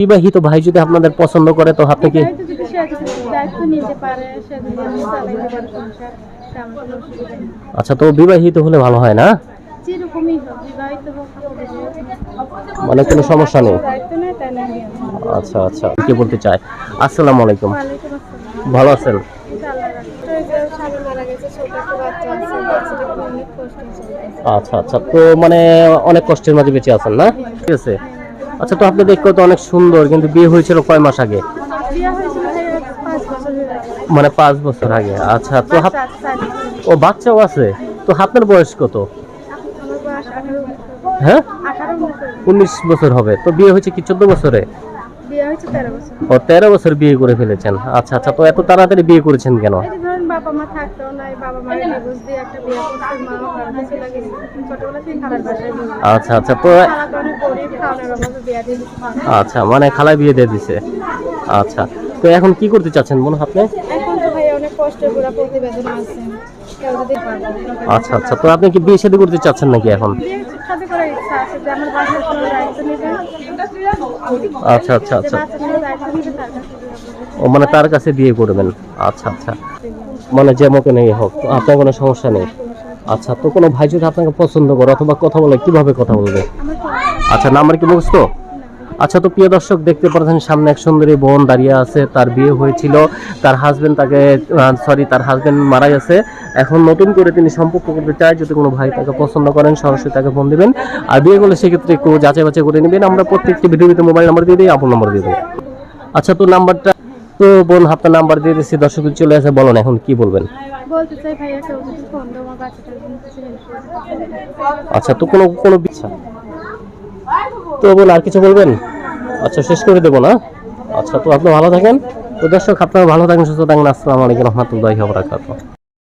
বিবাহিত ভাই যদি আপনাদের পছন্দ করে তো আপনি কি আচ্ছা তো বিবাহিত হলে ভালো হয় না? মানে কোনো সমস্যা নেই? আচ্ছা আচ্ছা কি বলতে চাই আসসালামু আলাইকুম। ভালো আছেন? আচ্ছা আচ্ছা তো মানে অনেক কষ্টের মাঝে বেঁচে আছেন না? ঠিক আছে। আচ্ছা তো আপনি দেখতে তো অনেক সুন্দর কিন্তু বিয়ে হয়েছিল কয় মাস আগে? মানে পাঁচ বছর আগে। আচ্ছা তো। ও বাচ্চাও আছে? তো আপনার বয়স কত? হ্যাঁ? উনিশ বছর হবে। তো বিয়ে হয়েছে কি চোদ্দ বছরে। ও তেরো বছর বিয়ে করে ফেলেছেন। আচ্ছা আচ্ছা তো এত তাড়াতাড়ি বিয়ে করেছেন কেন? বাবা মা থাকতেও নাই বাবা মায়ের ডিভোর্স দিয়ে একটা বিয়ে করছে মা ছোটবেলা থেকে খারাপ বাসায় আচ্ছা আচ্ছা তো আচ্ছা মানে খালায় বিয়ে দিয়ে দিছে। আচ্ছা তো এখন কি করতে চাচ্ছেন মনে আপনি? এখন তো ভাই অনেক কষ্টের পুরা প্রতিবেদন আছে। আচ্ছা আচ্ছা তো আপনি কি বিয়ে শাদী করতে চাচ্ছেন নাকি এখন? আচ্ছা আচ্ছা আচ্ছা। ও মানে তার কাছে বিয়ে করবেন। আচ্ছা আচ্ছা। মানে যে মতো নেই, হোক আপনার কোনো সমস্যা নেই। আচ্ছা তো কোনো ভাই যদি আপনাকে পছন্দ করে, অথবা কথা বলে, কীভাবে কথা বলবে? আচ্ছা নাম্বার কি মুখস্থ আচ্ছা তো প্রিয় দর্শক, দেখতে পাচ্ছেন সামনে এক সুন্দরী বোন দাঁড়িয়ে আছে। তার বিয়ে হয়েছিল। তার হাজবেন্ড তাকে সরি তার হাজবেন্ড মারা গেছে। এখন নতুন করে তিনি সম্পর্ক করতে চায়। যদি কোনো ভাই তাকে পছন্দ করেন, সরাসরি তাকে ফোন দিবেন। আর বিয়ে করলে সেক্ষেত্রে একটু যাচাই বাছাই করে নেবেন। আমরা প্রত্যেকটি ভিডিওতে মোবাইল নাম্বার দিয়ে দিই, আপন নাম্বার দিয়ে দিই আচ্ছা তো নাম্বারটা তো বোন আপনার নাম্বার দিয়ে দিচ্ছি দর্শক চলে আসে বলুন এখন কি বলবেন? বলতে চাই ভাইয়া কেউ যদি ফোন দাও আমার বাচ্চাটার জন্য কিছু হেল্প করে আচ্ছা তো কোনো কোনো ইচ্ছা? তো বোন আর কিছু বলবেন? আচ্ছা শেষ করে দেবো না? আচ্ছা তো আপনি ভালো থাকেন। তো দর্শক আপনারা ভালো থাকেন সুস্থ থাকেন। আসসালামু আলাইকুম রহমতুল্লাহি ওয়া বারাকাতুহু।